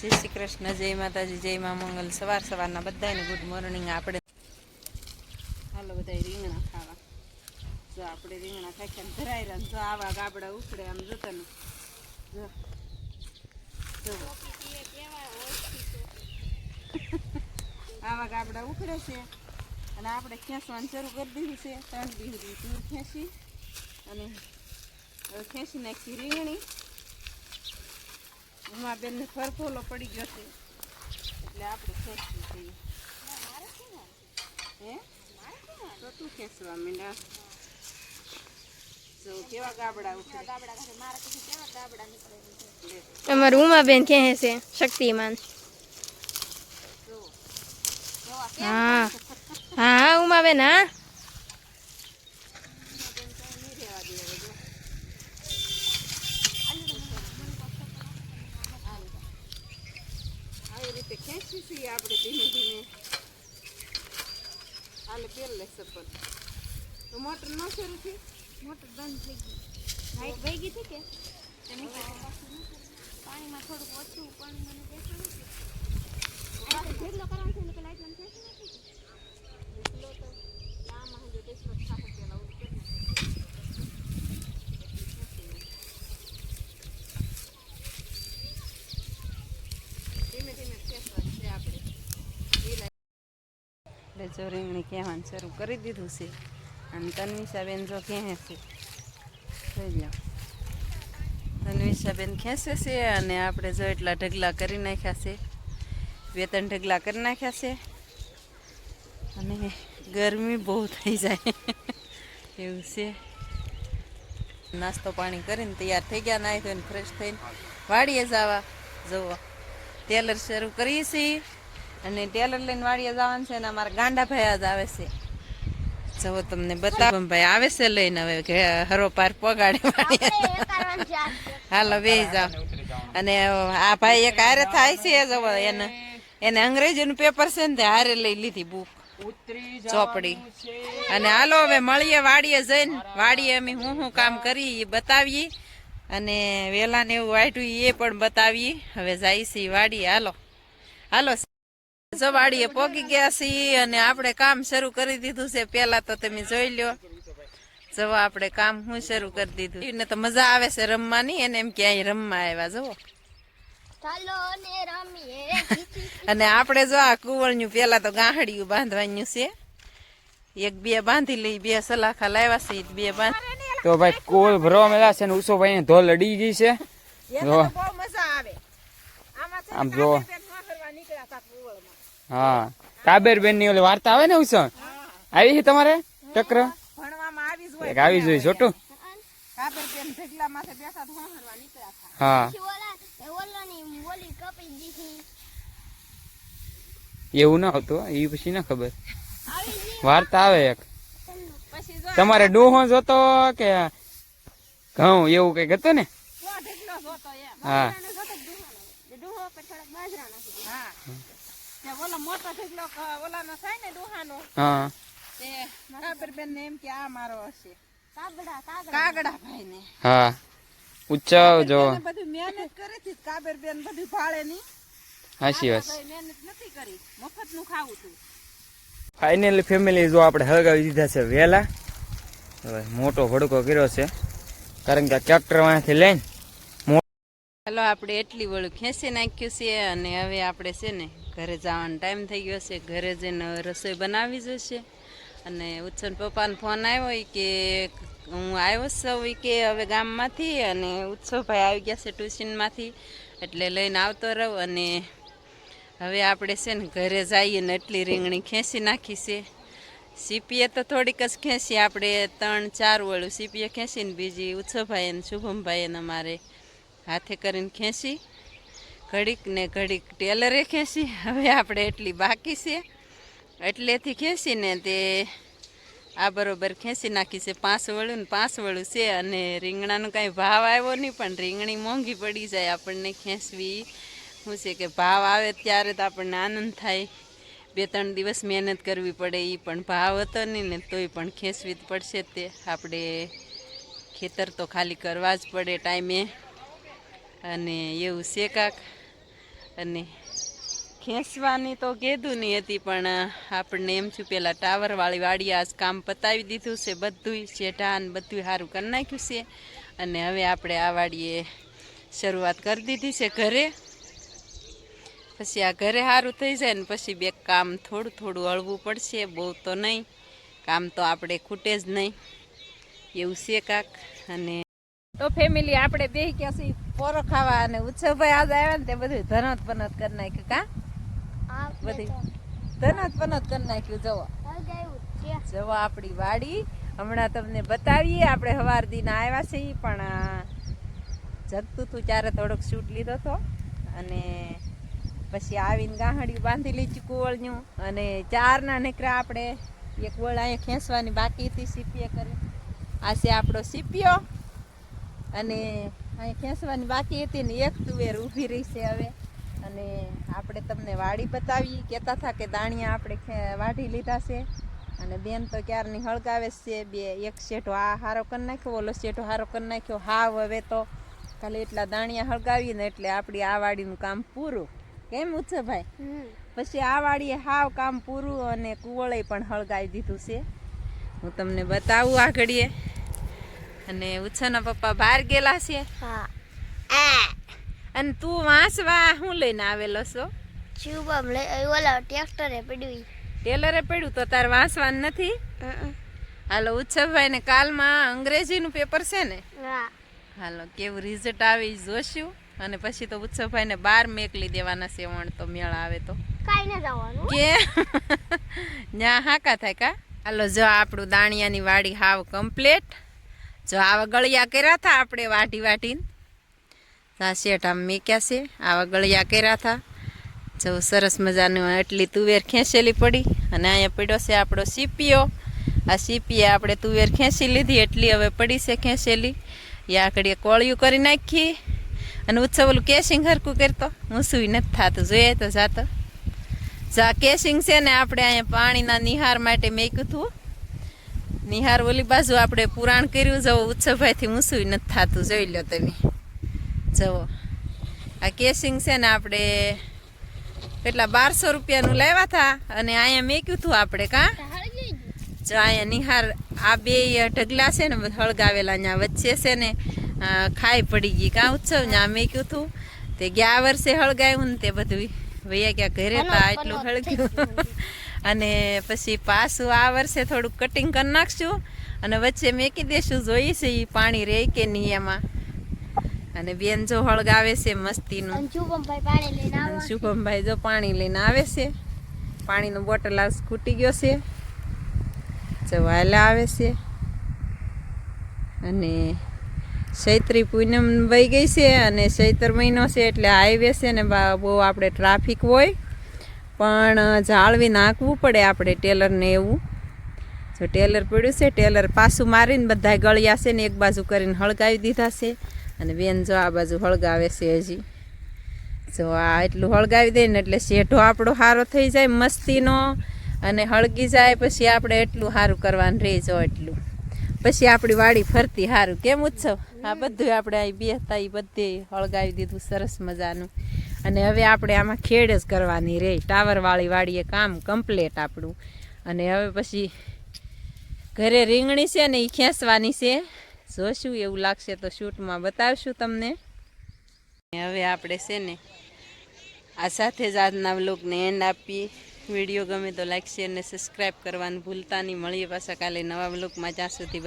જય શ્રી કૃષ્ણ, જય માતાજી, જય મા મંગલ. સવાર સવારના બધાને ગુડ મોર્નિંગ આપણે હાલો બધા રીંગણા ખાવા. જો આપણે રીંગણા ખાઈએ ને ધરાઈ રહ્યા જો આવા ગાબડા ઉખડે આમ જોતા ને. જો. આવા ગાબડા ઉખડે છે. અને આપણે ખેંચવાનું શરૂ કરી દીધું છે. ત્રણ દી દૂર ખેંચી. અને ખેંચી નાખી રીંગણી. એમાં બેનને ફરફોલો પડી ગયો છે. એટલે આપણે ખેંચવી જોઈએ. હે? તો તું ખેંચવા અમારું ઉમાબેન કહે છે શક્તિમાન. હા. હા હા ઉમાબેન હા. ખેંચી છીએ આપણે ધીમે ધીમે? હાલે પેલ લે સપન તો મોટર ન શરૂ થઈ મોટર બંધ થઈ ગઈ લાઈટ વહી ગઈ હતી કે? પાણીમાં થોડુંક ઓછું પાણી મને દેખાયું છે ઢેગલો કરવાનો છે એટલે લાઈટ મને ફેંસી નાખી એટલો તો આમાં હજુ ટેસ્ટનો થાક પેલા ઓલું કરી નાખે. ધીમે ધીમે ખેંચવાનું છે આપણે એટલે જો કહેવાનું શરૂ કરી દીધું છે. અને તન્વિષાબેન જો કહે છે જોઈ લો. તન્વિષાબેન ખેંચે છે અને આપણે જો એટલા ઢગલા કરી નાખ્યા છે. બે ત્રણ ઢગલા કરી નાખ્યા છે. અને ગરમી બહુ થઈ જાય. એવું છે. નાસ્તો પાણી કરીને તૈયાર થઈ ગયા, નાહી ધોઈને ફ્રેશ થઈને વાડીએ જવા. જુઓ. ટેલર શરૂ કરીએ છીએ અને ટેલર લઈને વાડીએ જવાનું છે અને અમારા ગાંડા ભાઈ જ આવે છે. જો તમને બતાવો. ભાઈ આવે છે લઈને હવે કે હરો પાર પગાડે વાડીએ હાલો બે જાઓ. અને આ ભાઈ એક હારે થાય છે જવો એને એને અંગ્રેજીનું પેપર છે ને તે હારે લઈ લીધી બુક ચોપડી. અને હાલો હવે મળીએ વાડીએ જઈને. વાડીએ અમે હું શું કામ કરી એ બતાવીએ. અને વેલાને એવું વાટ્યું એ પણ બતાવીએ. હવે જાય છે વાડીએ. હાલો. હાલો જો વાડીએ પોગી ગયા છીએ અને આપણે કામ શરૂ કરી દીધું છે. પેલા તો તમે જોઈ લ્યો. જવો આપણે કામ હું શરૂ કરી દીધું. એને તો મજા આવે છે રમવાની. એને એમ ક્યાંય રમવા આવ્યા જવો ચાલો ને રમીએ. અને આપણે જો આ કુવળનું પેલા તો ગાંહડિયું બાંધવાનું છે. એક બે બાંધી લઈ બે સલાખા લાવ્યા છે બે બાંધ. તો ભાઈ કોલ ભરવા મેલા છે ને ઉસો ભાઈ ધોલ અડી ગઈ છે. જો. બહુ મજા આવે. આમાં છે આમ જો ફરવા નીકળ્યા હતા કુવળમાં હા. કાબેર બેનની ઓલી વાર્તા આવે ને ઉસો આવી છે તમારે? ચક્ર? આવી જ એક આવી જોઈ છોટું. હા. એવું ના હતું એ પછી ના ખબર. વાર્તા આવે એક. તમારે ડોહો જોતો કે ઘઉં એવું કંઈક હતું ને? હા. તે ઓલો મોટો ઢગલો ઓલાનો થાય ને ડોહાનો હા. તે કાબર બેન ને એમ કે આ મારો હશે. કાગડા કાગડા. કાગડા ભાઈ ને હા. ઉચ્ચાવ જો. બધું મહેનત કરી હતી કાબર બેન બધું ભાળે ની. હાસી વાત. મહેનત નથી કરી મફતનું ખાવું તું. ફાઇનલી ફેમિલી જો આપણે હળગાવી દીધા છે વહેલા હવે મોટો ભડકો કર્યો છે. કારણ કે ટ્રેક્ટર વાંથી લઈને ચાલો આપણે એટલી વળું ખેંચી નાખ્યું છે અને હવે આપણે છે ને ઘરે જવાનો ટાઈમ થઈ ગયો છે ઘરે જઈને રસોઈ બનાવી જશે. અને ઉચ્છન પપ્પાનો ફોન આવ્યો કે, હું આવ્યો છું કે હવે ગામમાંથી અને ઉત્સવભાઈ આવી ગયા છે ટ્યુશનમાંથી એટલે લઈને આવતો રહું અને હવે આપણે છે ને ઘરે જઈએ ને એટલી રીંગણી ખેંચી નાખી છે. સીપીએ તો થોડીક જ ખેંચી, આપણે ત્રણ ચાર વળું સીપીએ ખેંચીને બીજી ઉત્સવભાઈ અને શુભમભાઈ અને અમારે હાથે કરીને ખેંચી. ઘડીક ને ઘડીક ટેલરે ખેંચી. હવે આપણે એટલી બાકી છે. એટલેથી ખેંચીને તે આ બરોબર ખેંચી નાખી છે. પાંચ વળું ને પાંચ વળું છે અને રીંગણાનો કાંઈ ભાવ આવ્યો નહીં, પણ રીંગણી મોંઘી પડી જાય આપણને ખેંચવી. શું છે કે ભાવ આવે ત્યારે તો આપણને આનંદ થાય. બે ત્રણ દિવસ મહેનત કરવી પડે એ પણ ભાવ હતો નહીં ને તોય પણ ખેંચવી જ પડશે તે. આપણે ખેતર તો ખાલી કરવા જ પડે ટાઈમે. અને એવું છે કાક. અને ખેંચવાની તો કીધું નહીં હતી, પણ આપણને એમ છું પેલા ટાવરવાળી વાડી આજ કામ પતાવી દીધું છે બધુંય શેઢાન બધું સારું કરી નાખ્યું છે. અને હવે આપણે આ વાડીએ શરૂઆત કરી દીધી છે ઘરે. પછી આ ઘરે સારું થઈ જાય ને પછી બે કામ થોડું થોડું હળવું પડશે, બહુ તો નહીં. કામ તો આપણે ખૂટે જ નહીં. એવું છે કાક. અને તો ફેમિલી આપણે બે ગયા છીએ. પોરો ખાવા અને ઉત્સવભાઈ આજ આવ્યા ને તે બધું ધનત પનત કરી નાખ્યું કા? બધી ધનત પનત કરી નાખ્યું જવો જવો આપણી વાડી. હમણાં તમને બતાવીએ આપણે સવાર દિન આવ્યા છીએ પણ જતું જગતું હતું ત્યારે થોડોક શૂટ લીધો હતો અને પછી આવીને ગાહડી બાંધી લીધી કુવળનું. અને ચારના નીકળ્યા આપણે એક વળ અહીંયા ખેંચવાની બાકી હતી સીપીએ કરી. આ છે આપણો સીપિયો અને અહીં ખેંચવાની બાકી હતી ને એક તુવેર ઊભી રહી છે હવે. અને આપણે તમને વાડી બતાવી. કહેતા હતા કે દાણિયા આપણે વાઢી લીધા છે. અને બેન તો ક્યારની હળગાવે જ છે. બે એક શેઠો આ હારો કરી નાખ્યો ઓલો શેઠો હારો કરી નાખ્યો. હાવ હવે તો ખાલી એટલા દાણિયા હળગાવીને એટલે આપણી આ વાડીનું કામ પૂરું. કેમ ઉછે ભાઈ પછી આ વાડીએ હાવ કામ પૂરું અને કુવળે પણ હળગાવી દીધું છે. હું તમને બતાવું આગળીએ. અને ઉત્સવના પપ્પા બહાર ગયેલા છે. અને તું વાંસવા શું લઈને આવેલો છો? ચુબમ લે ઓલા ટ્રેક્ટરે પડ્યું ટેલરે પડ્યું તો તાર વાંચવાનું નથી? હાલો ઉત્સવભાઈ ને કાલમાં અંગ્રેજીનું પેપર છે ને? હાલો કેવું રિઝલ્ટ આવે જોશું. અને પછી તો ઉત્સવભાઈને બાર મેકલી દેવાના છે વણ તો મેળ આવે તો. કાઈ ન જવાનું. કે? ન્યા હાકા થાય કા? હાલો જો આપણું દાણિયાની વાડી હાવ કમ્પ્લીટ જો આવા ગળિયા કર્યા હતા આપણે વાટી વાટીને આ શેઠ આમ મેક્યા છે, આવા ગળિયા કર્યા હતા જો સરસ મજાનું એટલી તુવેર ખેંચેલી પડી અને અહીંયા પડ્યો છે આપણો સીપીઓ આ સીપીએ આપણે તુવેર ખેંચી લીધી, એટલી હવે પડી છે ખેંચેલી. એ આકડીએ કોળિયું કરી નાખી અને ઉત્સવ ઓલું કેસિંગ હરકું કરતો. હું સુઈ નથી થતું, જોઈએ તો જાતો. જા કેસિંગ છે ને આપણે અહીંયા પાણીના નિહાર માટે મેક્યું હતું. નિહાર ઓલી બાજુ આપણે પુરાણ કર્યું, જવો ઉત્સવભાઈથી ઊંસું નથી થતું, જોઈ લો તમે. જવો. આ કેસિંગ છે ને આપણે કેટલા બારસો રૂપિયાનું લાવ્યા હતા અને અહીંયા મેક્યું હતું આપણે, કાં? જો અહીંયા નિહાર, આ બે ઢગલા છે ને હળગાવેલા ત્યાં વચ્ચે છે ને આ ખાઈ પડી ગઈ, કાં ઉત્સવ ત્યાં મેક્યું હતું. તે ગયા વર્ષે હળગાવ્યું ને તે બધું વૈયા ગયા ઘરે તા એટલું હળગ્યું. અને પછી પાછું આ વર્ષે થોડુંક કટિંગ કરી નાખશું. અને વચ્ચે મેકી દેશું જોઈએ છે એ પાણી રહે કે નહીં એમાં. અને બેન જો હળગાવે છે મસ્તીનું. શુભમભાઈ જો પાણી લઈને આવે છે. પાણીનો બોટલ આ ખૂટી ગયો છે. જો આવે છે. અને ચૈત્રી પૂનમ વહી ગઈ છે અને ચૈત્ર મહિનો છે એટલે હાઈવે છે ને બા- બહુ આપણે ટ્રાફિક હોય. પણ જાળવી નાખવું પડે આપણે ટેલરને એવું. જો ટેલર પડ્યું છે, ટેલર પાછું મારીને બધા ગળ્યા છે ને એક બાજુ કરીને હળગાવી દીધા છે. અને બેન જો આ બાજુ હળગાવે છે હજી. જો આ એટલું હળગાવી દઈએ ને એટલે શેઢો આપણો સારો થઈ જાય મસ્તીનો અને હળગી જાય પછી આપણે એટલું સારું કરવાનું રહે જો એટલું. પછી આપણી વાડી ફરતી સારું કેમ ઉત્સવ? આ બધું આપણે અહીં બેહતા એ બધે હળગાવી દીધું સરસ મજાનું. અને હવે આપણે આમાં ખેડ જ કરવાની રહે ટાવરવાળી વાડીએ કામ કમ્પ્લેટ આપણું. અને હવે પછી ઘરે રીંગણી છે ને એ ખેંચવાની છે. જોશું એવું લાગશે તો શૂટમાં બતાવશું તમને. હવે આપણે છે ને આ સાથે જ આજના બ્લોગને એન્ડ આપીએ વીડિયો ગમે તો લાઈક શેર ને સબસ્ક્રાઈબ કરવાનું ભૂલતા નહીં. મળીએ પાછા કાલે નવા બ્લોગમાં જ્યાં સુધી